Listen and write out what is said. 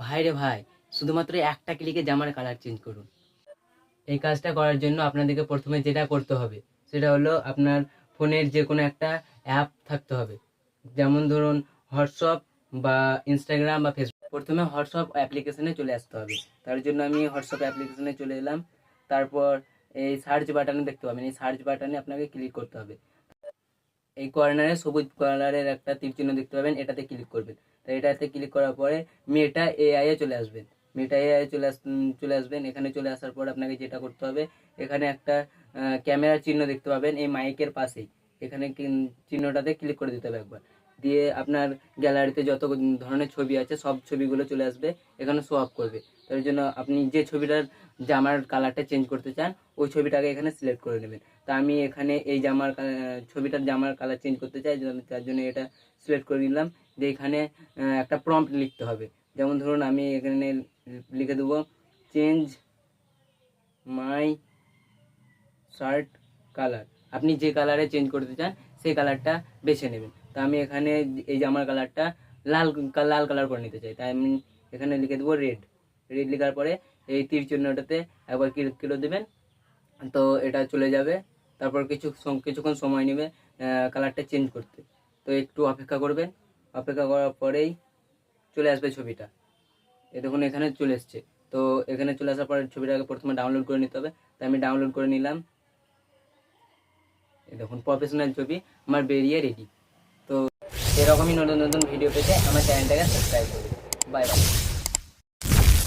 ভাই রে ভাই, শুধুমাত্র একটা ক্লিকে জামার কালার চেঞ্জ করুন। এই কাজটা করার জন্য আপনাদেরকে প্রথমে যেটা করতে হবে, সেটা হলো আপনার ফোনের যে কোনো একটা অ্যাপ থাকতে হবে। যেমন ধরুন, হোয়াটসঅ্যাপ বা ইনস্টাগ্রাম বা ফেসবুক। প্রথমে হোয়াটসঅ্যাপ অ্যাপ্লিকেশনে চলে আসতে হবে। তার জন্য আমি হোয়াটসঅ্যাপ অ্যাপ্লিকেশনে চলে এলাম। তারপর এই সার্চ বাটনে দেখতে পাবেন। এই সার্চ বাটনে আপনাকে ক্লিক করতে হবে। এই কর্নারে সবুজ কালারের একটা তীর চিহ্ন দেখতে পাবেন, এটাতে ক্লিক করবেন। তো এটাতে ক্লিক করার পরে মেটা এআই এ চলে আসবেন। মেটা এআই চলে আস, চলে আসবেন। এখানে চলে আসার পর আপনাকে যেটা করতে হবে, এখানে একটা ক্যামেরার চিহ্ন দেখতে পাবেন এই মাইকের পাশেই। এখানে চিহ্নটাতে ক্লিক করে দিতে হবে একবার। দিয়ে আপনার গ্যালারিতে যত ধরনের ছবি আছে, সব ছবিগুলো চলে আসবে, এখানে শো অফ করবে। তার জন্য আপনি যে ছবিটার জামার কালারটা চেঞ্জ করতে চান, ওই ছবিটাকে এখানে সিলেক্ট করে নেবেন। তা আমি এখানে এই জামার ছবিটার জামার কালার চেঞ্জ করতে চাই তার জন্য এটা সিলেক্ট করে নিলাম। যে এখানে একটা প্রম্পট লিখতে হবে। যেমন ধরুন, আমি এখানে লিখে দেবো চেঞ্জ মাই শার্ট কালার আপনি যে কালারে চেঞ্জ করতে চান, সেই কালারটা বেছে নেবেন। তা আমি এখানে এই জামার কালারটা লাল লাল কালার করে নিতে চাই। তাই আমি এখানে লিখে দেবো রেড রেড লেখার পরে এই তীর চিহ্নটাতে একবার ক্লিক কিলো দেবেন। তো এটা চলে যাবে। তারপর কিছু কিছুক্ষণ সময় নেবে কালারটা চেঞ্জ করতে। তো একটু অপেক্ষা করবেন। অপেক্ষা করার পরেই চলে আসবে ছবিটা। এ দেখুন, এখানে চলে এসছে। তো এখানে চলে আসার পরে ছবিটাকে প্রথমে ডাউনলোড করে নিতে হবে। তাই আমি ডাউনলোড করে নিলাম। দেখুন প্রফেশনাল ছবি। আমার বেরিয়ে রেডি এরকমই নতুন নতুন ভিডিও পেতে আমার চ্যানেলটাকে সাবস্ক্রাইব করুন বাই বাই